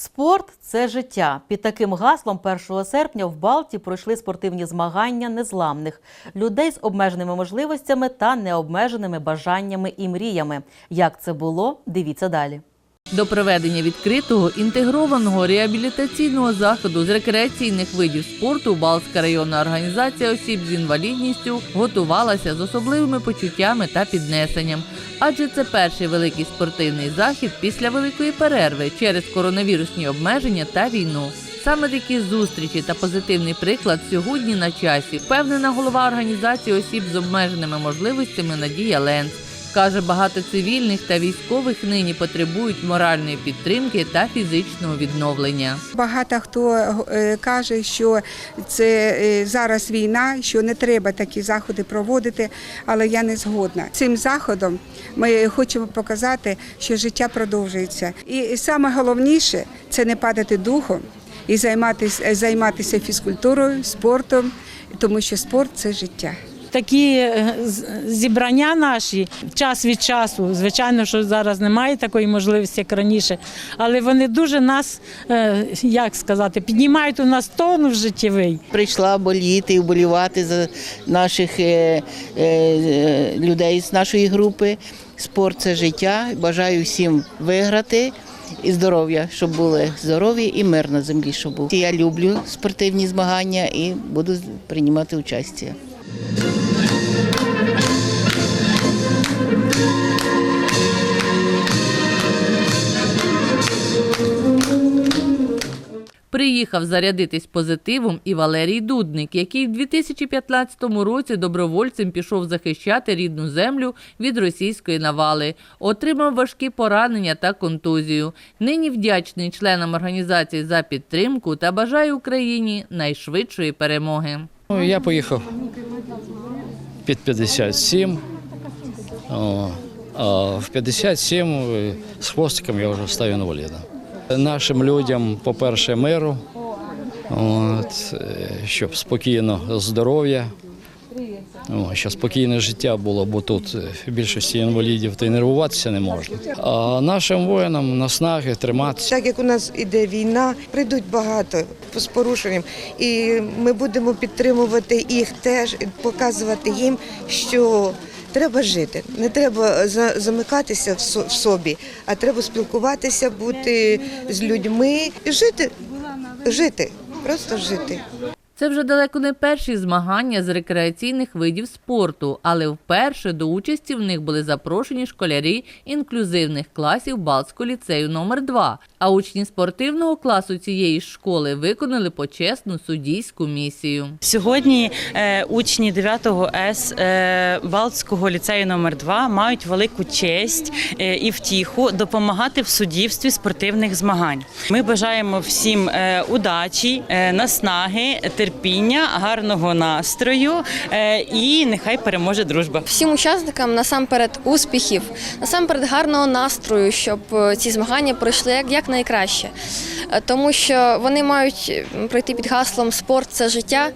Спорт це життя. Під таким гаслом 1 серпня в Балті пройшли спортивні змагання незламних людей з обмеженими можливостями та необмеженими бажаннями і мріями. Як це було? Дивіться далі. До проведення відкритого інтегрованого реабілітаційного заходу з рекреаційних видів спорту Балтська районна організація осіб з інвалідністю готувалася з особливими почуттями та піднесенням. Адже це перший великий спортивний захід після великої перерви через коронавірусні обмеження та війну. Саме такі зустрічі та позитивний приклад сьогодні на часі, впевнена голова організації осіб з обмеженими можливостями Надія Ленц. Каже, багато цивільних та військових нині потребують моральної підтримки та фізичного відновлення. Багато хто е, каже, що це е, зараз війна, що не треба такі заходи проводити, але я не згодна. Цим заходом ми хочемо показати, що життя продовжується. І саме головніше це не падати духом і займатися, займатися фізкультурою, спортом, тому що спорт це життя. Такі е, зібрання наші час від часу, звичайно, що зараз немає такої можливості, як раніше, але вони дуже нас, е, як сказати, піднімають у нас тонус життєвий. прийшла боліти і вболівати за наших е, людей з нашої групи. Спорт це життя. Бажаю всім виграти і здоров'я, щоб були здорові і мир на землі, щоб був. Я люблю спортивні змагання і буду приймати участь. Приїхав зарядитись позитивом і Валерій Дудник, який в 2015 році добровольцем пішов захищати рідну землю від російської навали, отримав важкі поранення та контузію. Нині вдячний членам організації за підтримку та бажає Україні найшвидшої перемоги. Ну, Я поїхав під 57. О, а в 57 е, з хвостиком я вже став інвалідом. Нашим людям, по-перше, миру, от, щоб спокійно здоров'я, о, щоб спокійне життя було, бо тут більшості інвалідів та й нервуватися не можна. А нашим воїнам наснаги триматися. Так як у нас іде війна, прийдуть багато з порушенням, і ми будемо підтримувати їх теж, показувати їм, що треба жити. Не треба за- замикатися в собі, а треба спілкуватися, бути з людьми і жити, жити, просто жити. Це вже далеко не перші змагання з рекреаційних видів спорту, але вперше до участі в них були запрошені школярі інклюзивних класів Балтського ліцею номер 2 А учні спортивного класу цієї школи виконали почесну суддійську місію. Сьогодні е, учні 9 С е, Балтського ліцею номер 2 мають велику честь е, і втіху допомагати в суддівстві спортивних змагань. Ми бажаємо всім удачі, наснаги, терпіння, гарного настрою е, і нехай переможе дружба. всім учасникам насамперед успіхів, насамперед гарного настрою, щоб е, ці змагання пройшли як, найкраще. Е, Тому що вони мають пройти під гаслом спорт це життя.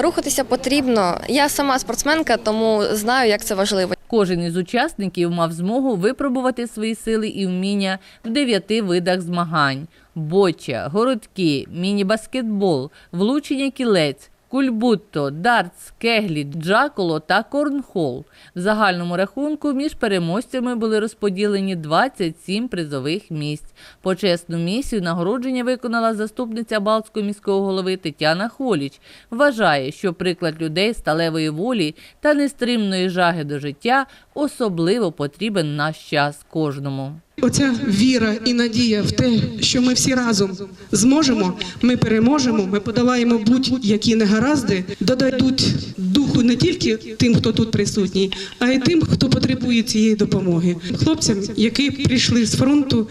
Рухатися потрібно. Я сама спортсменка, тому знаю, як це важливо. Кожен із учасників мав змогу випробувати свої сили і вміння в дев'яти видах змагань: боча, городки, міні-баскетбол, влучення кілець. Кульбутто, дартс, кеглі, джаколо та корнхол. В загальному рахунку між переможцями були розподілені 27 призових місць. Почесну місію нагородження виконала заступниця Балтського міського голови Тетяна Холіч. Вважає, що приклад людей сталевої волі та нестримної жаги до життя особливо потрібен наш час кожному. Оця віра і надія в те, що ми всі разом зможемо, ми переможемо, ми подолаємо будь-які негаразди, додадуть духу не тільки тим, хто тут присутній, а й тим, хто потребує цієї допомоги. Хлопцям, які прийшли з фронту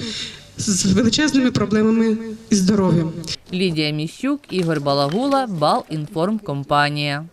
з величезними проблемами із здоров'ям. Лідія Міщук, Ігор Балагула, Балінформкомпанія.